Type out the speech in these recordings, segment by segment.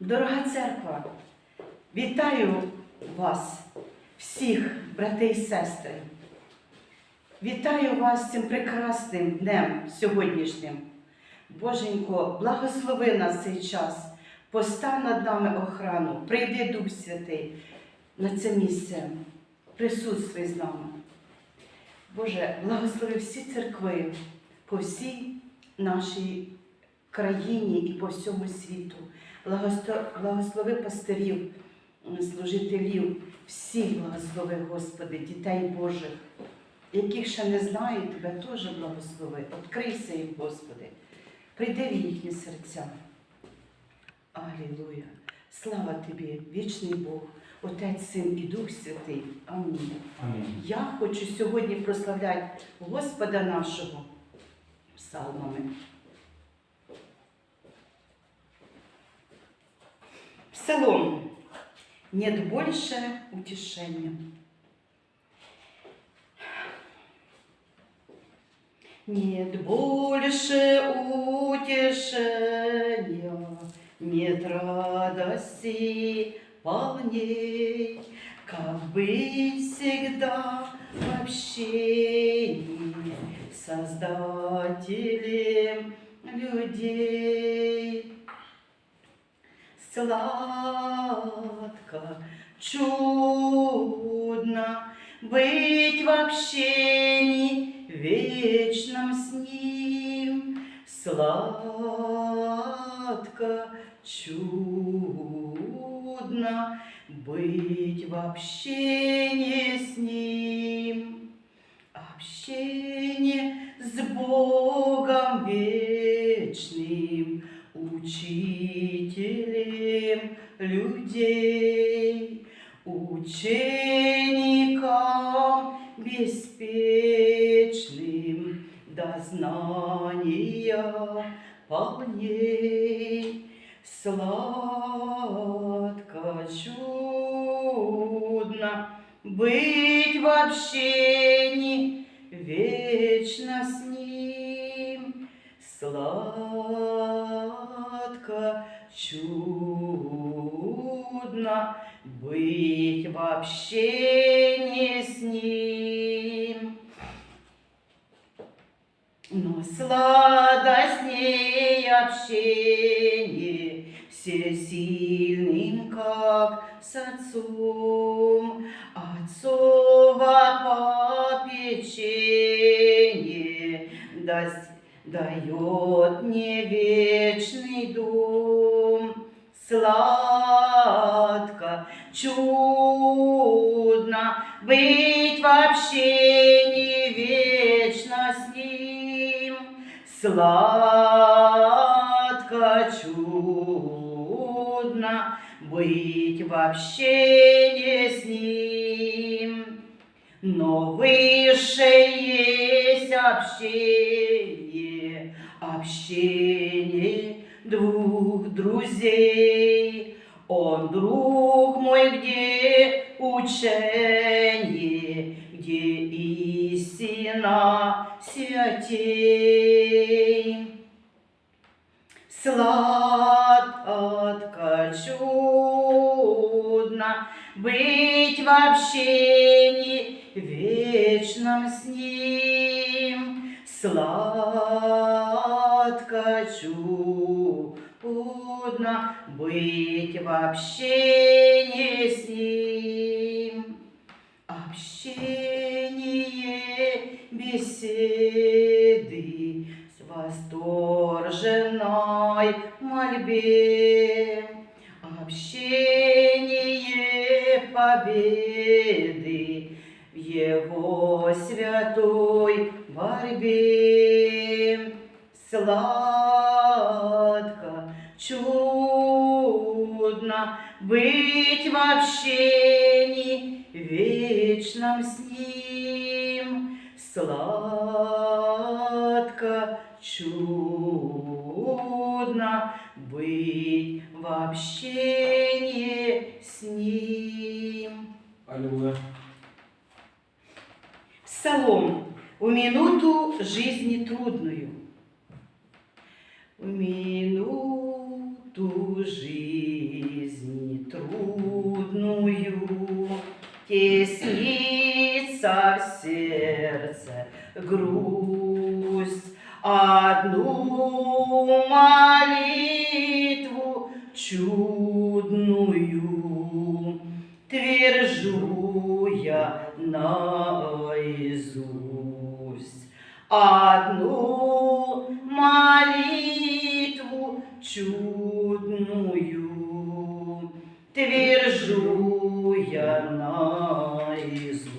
Дорога церква, вітаю вас, всіх, брати і сестри. Вітаю вас цим прекрасним днем сьогоднішнім. Боженько, благослови нас цей час, постав над нами охрану, прийди Дух Святий на це місце, присутствуй з нами. Боже, благослови всі церкви по всій нашій країні і по всьому світу. Благослови пастирів, служителів, всіх благослови, Господи, дітей Божих, яких ще не знають Тебе, теж благослови. Открийся їм, Господи. Прийди в їхні серця. Алілуя! Слава Тобі, вічний Бог, Отець, Син і Дух Святий. Амінь. Амінь. Я хочу сьогодні прославляти Господа нашого псалмами. Псалом. Нет больше утешения. Нет больше утешения, нет радости полней, как быть всегда в общении Создателем людей. Сладко, чудно быть в общении вечном с Ним. Сладко, чудно быть в общении с Ним. Общение с Богом вечным, учителем людей, учеником беспечным до знания полней. Сладко, чудно быть в отцом, отцово попечение даст- дает мне вечный дом. Сладко, чудно общении с ним. Но выше есть общение, общение двух друзей. Он друг мой, где учение, где истина святей. Сладко, в общении вечном с ним. Сладко, чудно быть в общении с ним. Общение беседы с восторженной мольбе. Победы в Его святой борьбе. Сладко, чудно быть в общении вечном с Ним. Сладко, чудно быть в общении с Ним. псалом у минуту жизни трудную. у минуту жизни трудную теснится в сердце грусть. Одну молитву чую. Одну молитву чудную твержу я наизусть.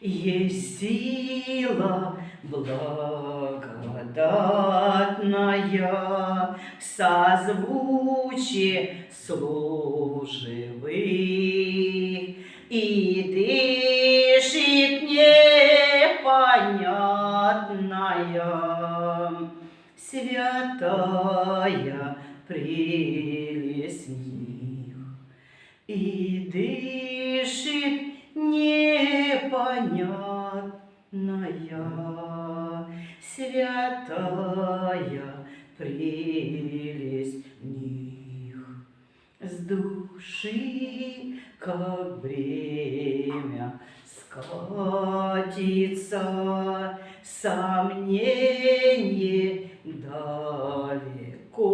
Есть сила благодатная, созвучие слов живых, и дышит непонятная, святая прелесть в них, и дышит непонятная, святая прелесть них. С души, как бремя, скатится сомнение далеко,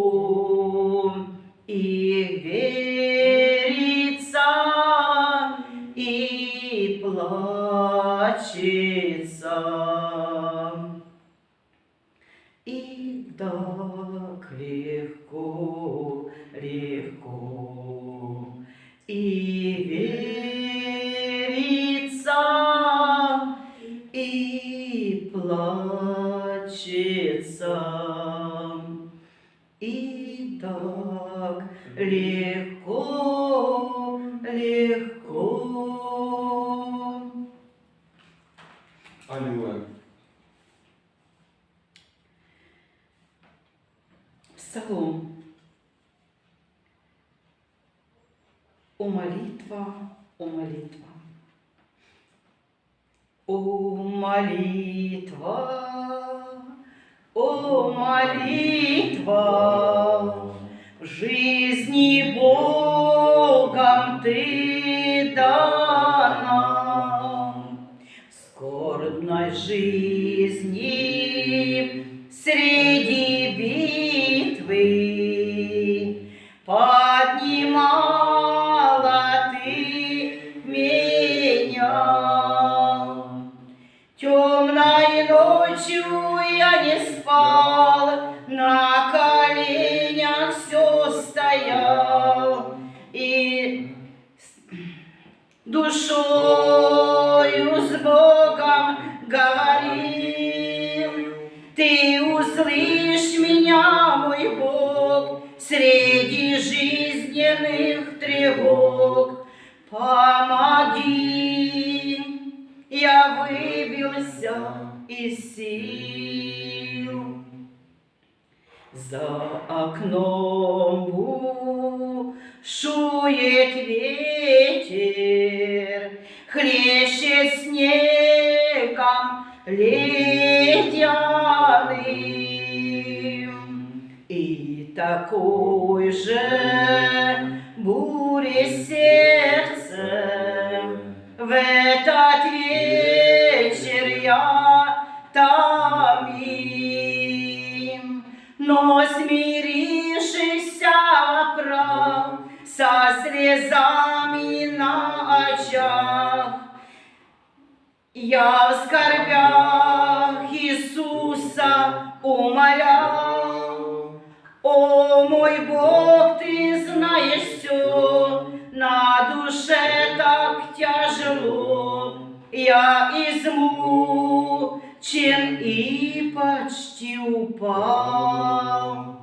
О молитва, о молитва. О молитва, о молитва, в жизни Богом ты дана, скорбной жизни Темной ночью я не спал, на коленях все стоял и душою с Богом говорил. Ты услышь меня, мой Бог, среди жизненных из сил. За окном бушует ветер, хлещет снегом ледяным. И такой же буре сердце в этот вечер я томим, но смирившийся прав со слезами на очах, я в скорбях Иисуса умолял. О мой Бог, ты знаешь все, на душе так тяжело, я измучен и почти упал.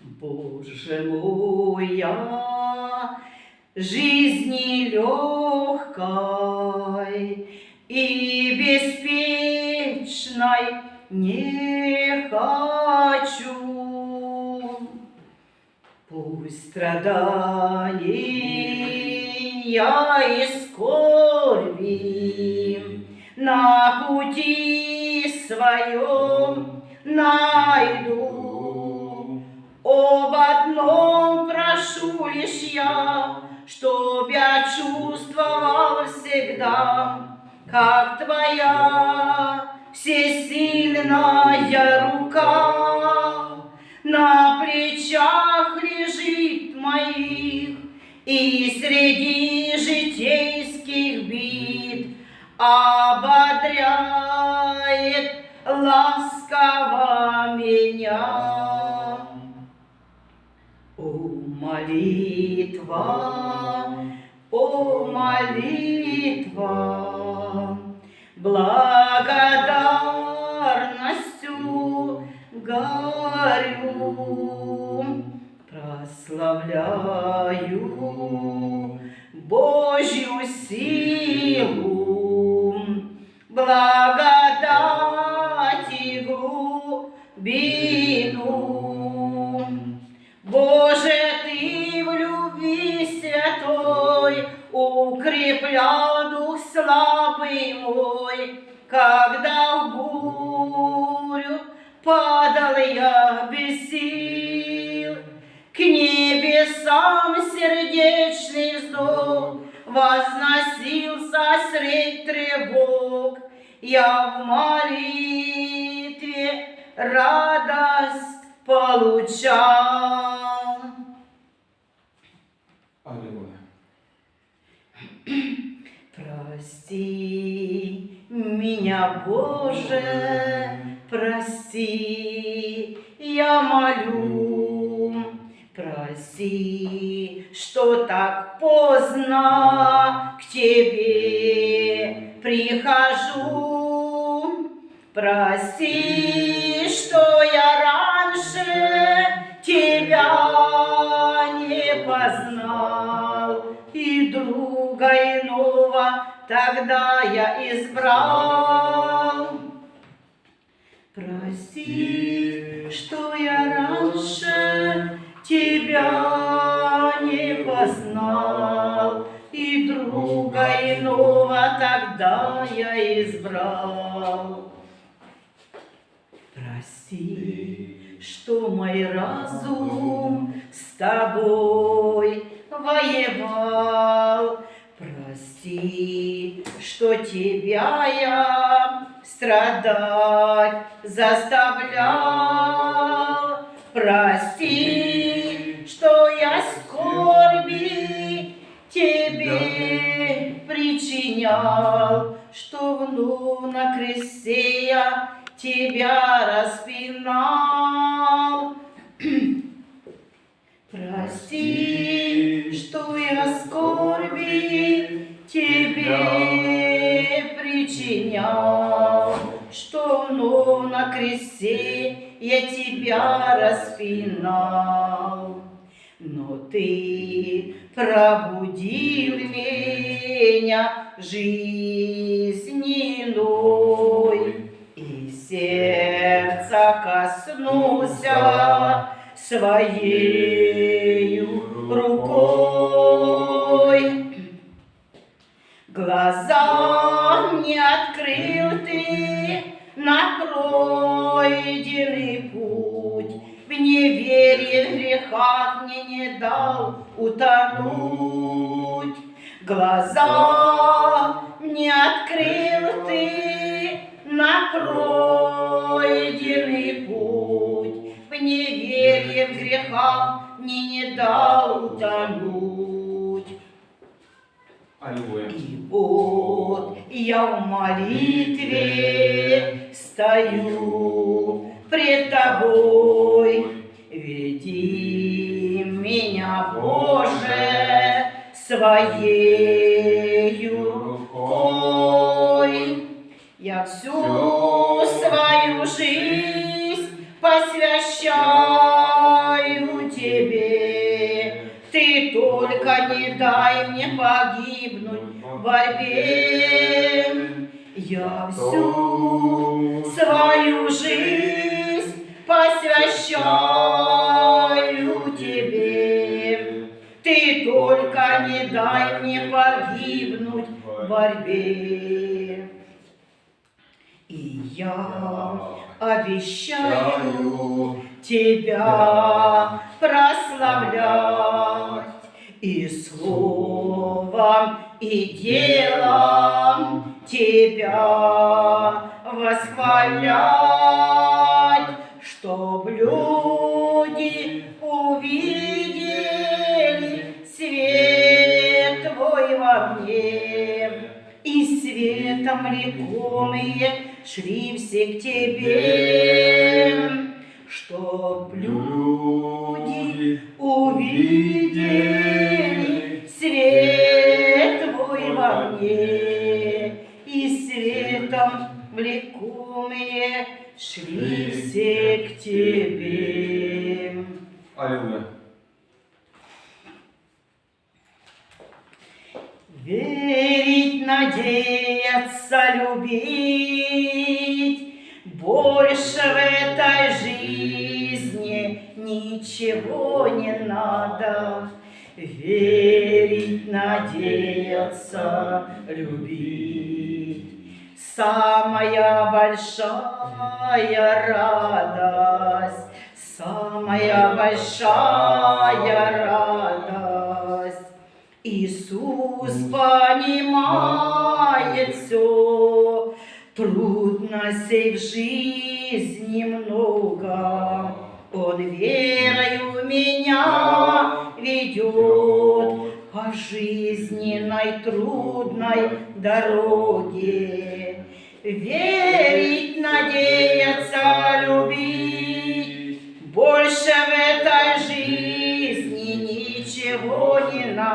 Боже мой, я жизни легкой и беспечной не хочу. Пусть страдания и скорби на пути своем найду. Об одном прошу лишь я, чувствовал всегда, как твоя всесильная рука на плечах лежит моих, и среди житейских бит ободряет ласково меня. О, молитва, о, молитва, благодарностью возносился средь тревог. Я в молитве радость получал. Аллилуйя. Прости меня, Боже, прости, я молю. Прости, что так поздно к Тебе прихожу. Прости, что я раньше Тебя не познал, и друга иного тогда я избрал. Прости, что я раньше тебя не познал, и друга иного тогда я избрал. Прости, что мой разум с тобой воевал. Прости, что тебя я страдать заставлял. Прости, причинял, что вновь на кресте я тебя распинал. Прости, что я скорби тебе причинял, что вновь на кресте я тебя распинал. Но ты пробудил меня жизненной, и сердца коснулся своею рукой. Глаза мне открыл ты на пройденный путь, в неверии, в грехах мне не дал утонуть. Глаза мне открыл ты на пройденный путь, в неверии, в грехах мне не дал утонуть. Аллилуйя. И вот я в молитве стою пред тобой. Веди меня, Боже, своею рукой. Я всю свою жизнь посвящаю Тебе. Ты только не дай мне погибнуть в борьбе. Я всю свою борьбе. И я обещаю Тебя прославлять и словом, и делом Тебя восхвалять, чтоб люди светом лекомые шли все к Тебе, чтоб люди увидели свет Твой во мне, и светом влекомые шли все к Тебе. Аллилуйя. Верить, надеяться, любить, больше в этой жизни ничего не надо. Верить, надеяться, любить. Самая большая радость, самая большая радость. Иисус понимает все, трудностей в жизни много. Он верою меня ведет по жизненной трудной дороге. Верить, надеяться, любить,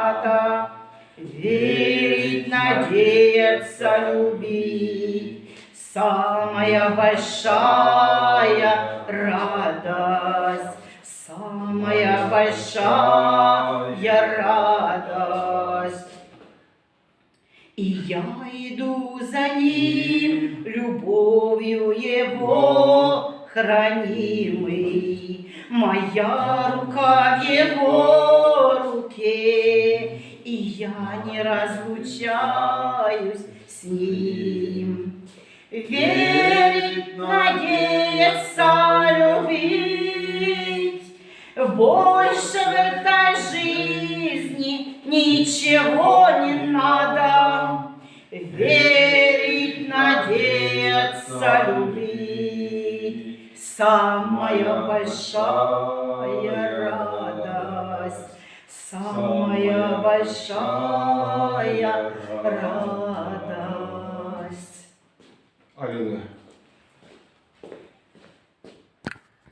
надо. Верить, надеяться, любить, самая большая радость, самая большая радость. И я иду за ним, любовью его хранимый. Моя рука в его руке, и я не разлучаюсь с ним. Верить, надеяться, любить, больше в этой жизни ничего не надо. Верить, надеяться, любить, самая большая радость, самая большая радость. Аллилуйя.